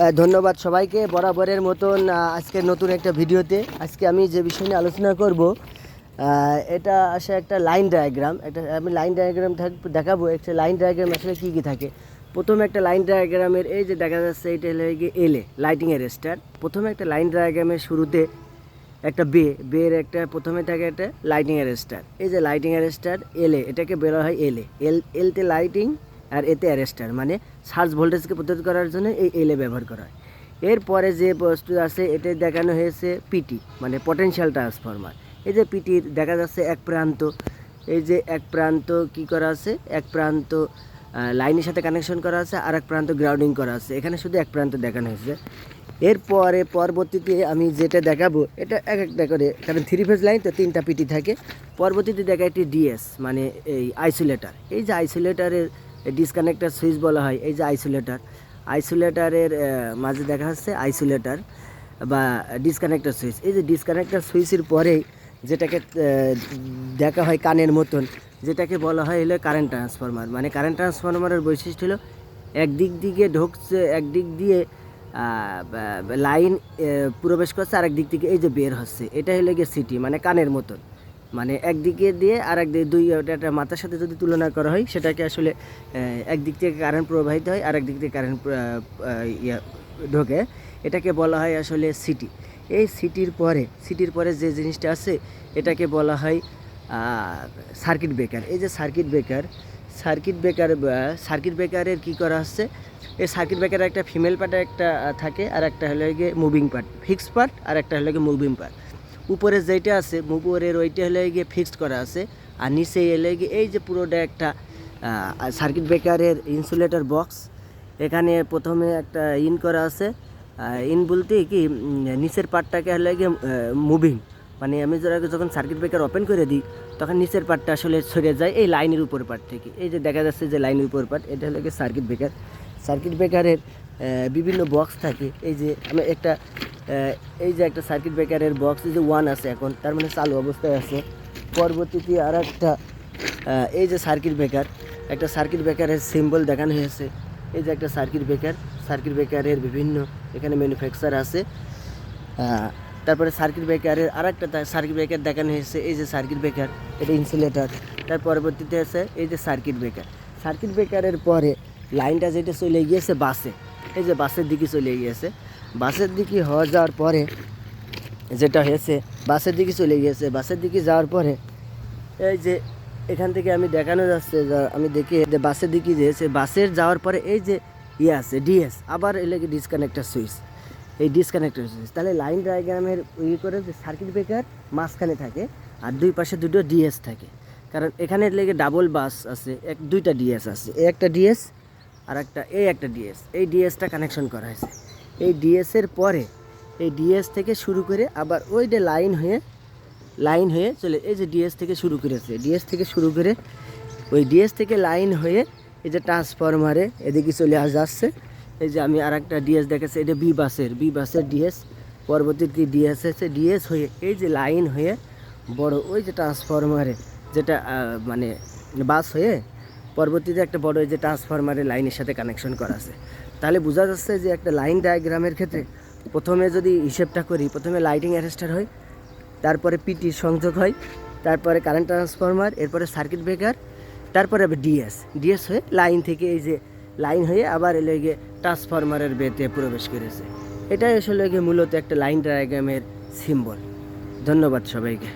ধন্যবাদ সবাইকে বরাবরের মতন আজকে নতুন একটা ভিডিওতে। আজকে আমি যে বিষয় নিয়ে আলোচনা করব এটা আসলে একটা লাইন ডায়াগ্রাম। একটা আমি লাইন ডায়াগ্রাম দেখাবো, একটা লাইন ডায়াগ্রাম আসলে কী কী থাকে। প্রথমে একটা লাইন ডায়াগ্রামের, এই যে দেখা যাচ্ছে, এটা হলো গিয়ে এলে লাইটিংয়ের স্টার প্রথমে একটা লাইন ডায়াগ্রামের শুরুতে একটা বে বের একটা, প্রথমে থাকে একটা লাইটিংয়ের স্টার এই যে লাইটিংয়ের স্টার এলে এটাকে বলা হয় এলে এল এলতে লাইটিং আর এতে অ্যারেস্টার মানে সার্চ ভোল্টেজকে প্রতিরোধ করার জন্য এই এলে ব্যবহার করা হয়। এরপরে যে বস্তু আছে এটা দেখানো হয়েছে পিটি মানে পটেনশিয়াল ট্রান্সফরমার এই যে পিটির দেখা যাচ্ছে এক প্রান্ত, এই যে এক প্রান্ত কি করা আছে? এক প্রান্ত লাইনের সাথে কানেকশন করা আছে, আর এক প্রান্ত গ্রাউন্ডিং করা আছে। এখানে শুধু এক প্রান্ত দেখানো হয়েছে। এরপরে পরবর্তীতে আমি যেটা দেখাবো, এটা এক একটা করে, কারণ থ্রি ফেজ লাইন তো তিনটা পিটি থাকে। পরবর্তীতে দেখা একটি ডিএস মানে এই আইসোলেটার এই যে আইসোলেটারের ডিসকানেক্টার সুইচ বলা হয়, এই যে আইসোলেটার আইসোলেটারের মাঝে দেখা যাচ্ছে আইসোলেটার বা ডিসকানেক্টার সুইচ এই যে ডিসকানেক্টার সুইচের পরেই যেটাকে দেখা হয় কানের মতন, যেটাকে বলা হয় হলো কারেন্ট ট্রান্সফরমার মানে কারেন্ট ট্রান্সফরমারের বৈশিষ্ট্য হলো একদিক দিকে ঢুকছে, একদিক দিয়ে লাইন প্রবেশ করছে আরেক দিক থেকে এই যে বের হচ্ছে। এটা হলো গিয়ে সিটি মানে কানের মতন। মানে একদিকে দিয়ে আর একদিকে দুই একটা মাথার সাথে যদি তুলনা করা হয়, সেটাকে আসলে একদিক থেকে কারেন্ট প্রবাহিত হয় আর একদিক থেকে কারেন্ট ঢোকে। এটাকে বলা হয় আসলে সিটি এই সিটির পরে সিটির পরে যে জিনিসটা আছে, এটাকে বলা হয় সার্কিট ব্রেকার এই যে circuit breaker circuit breaker circuit ব্রেকারের কি করা হচ্ছে? এই সার্কিট ব্রেকারের একটা ফিমেল পার্ট একটা থাকে, আর একটা হলো গিয়ে মুভিং পার্ট ফিক্স পার্ট আর একটা হলো গিয়ে মুভিং পার্ট উপরে যেটা আছে উপরের ওইটা হলে গিয়ে ফিক্সড করা আছে। আর নিচে এলে গিয়ে এই যে পুরোটা একটা সার্কিট ব্রেকারের ইনসুলেটর বক্স এখানে প্রথমে একটা ইন করা আছে। ইন বলতে কি নিচের পার্টটাকে হলে গিয়ে মুভিং মানে আমি যখন সার্কিট ব্রেকার ওপেন করে দিই, তখন নিচের পার্টটা আসলে সরে যায় এই লাইনের উপর পার্ট থেকে। এই যে দেখা যাচ্ছে যে লাইনের উপর পার্ট এটা হলো সার্কিট ব্রেকার সার্কিট ব্রেকারের বিভিন্ন বক্স থাকে। এই যে আমি একটা এই যে একটা সার্কিট ব্রেকারের বক্স এই যে ওয়ান আছে এখন, তার মানে চালু অবস্থায় আছে। পরবর্তীতে আর একটা এই যে সার্কিট ব্রেকার একটা সার্কিট ব্রেকারের সিম্বল দেখানো হয়েছে। এই যে একটা সার্কিট ব্রেকার সার্কিট ব্রেকারের বিভিন্ন এখানে ম্যানুফ্যাকচার আছে। তারপরে সার্কিট ব্রেকারের আর একটা সার্কিট ব্রেকার দেখানো হয়েছে। এই যে সার্কিট ব্রেকার এটা ইনসুলেটর তার পরবর্তীতে আছে এই যে সার্কিট ব্রেকার সার্কিট ব্রেকারের পরে লাইনটা যেটা চলে গিয়েছে বাসে এই যে বাসের দিকে চলে গিয়েছে। বাসের দিকে হওয়া যাওয়ার পরে যেটা হয়েছে, বাসের দিকে চলে গিয়েছে। বাসের দিকে যাওয়ার পরে এই যে এখান থেকে আমি দেখানো যাচ্ছে আমি দেখি যে বাসের দিকে যেয়েছে বাসের যাওয়ার পরে এই যে ইয়ে আছে, ডিএস, আবার এলে ডিসকানেক্টার সুইচ এই ডিসকানেক্টার সুইচ তাহলে লাইন ডায়াগ্রামের ইয়ে করে যে সার্কিট ব্রেকার মাঝখানে থাকে আর দুই পাশে দুটো ডিএস থাকে। কারণ এখানে লেগে ডাবল বাস আছে, এক, দুইটা ডিএস আছে এই একটা ডিএস আর একটা এই একটা ডিএস। এই ডিএসটা কানেকশন করা হয়েছে। এই ডিএসের পরে এই ডিএস থেকে শুরু করে আবার ওই যে লাইন হয়ে লাইন হয়ে চলে, এই যে ডিএস থেকে শুরু করেছে ডিএস থেকে শুরু করে ওই ডিএস থেকে লাইন হয়ে এই যে ট্রান্সফরমারে এদিকে চলে আস যাচ্ছে। এই যে আমি আর একটা ডিএস দেখেছি এটা বি বাসের বি বাসের ডিএস পরবর্তীতে ডিএস আছে ডিএস হয়ে এই যে লাইন হয়ে বড় ওই যে ট্রান্সফরমারে যেটা মানে বাস হয়ে পরবর্তীতে একটা বড় এই যে ট্রান্সফরমারের লাইনের সাথে কানেকশন করা আছে। তাহলে বোঝা যাচ্ছে যে একটা লাইন ডায়াগ্রামের ক্ষেত্রে প্রথমে যদি হিসেবটা করি, প্রথমে লাইটিং অ্যারেস্টার হয়, তারপরে পিটি সংযোগ হয়, তারপরে কারেন্ট ট্রান্সফরমার এরপরে সার্কিট ব্রেকার তারপরে আবার ডিএস ডিএস হয়ে লাইন থেকে এই যে লাইন হয়ে আবার এলে গিয়ে ট্রান্সফরমারের বেতে প্রবেশ করেছে। এটাই আসলে গিয়ে মূলত একটা লাইন ডায়াগ্রামের সিম্বল ধন্যবাদ সবাইকে।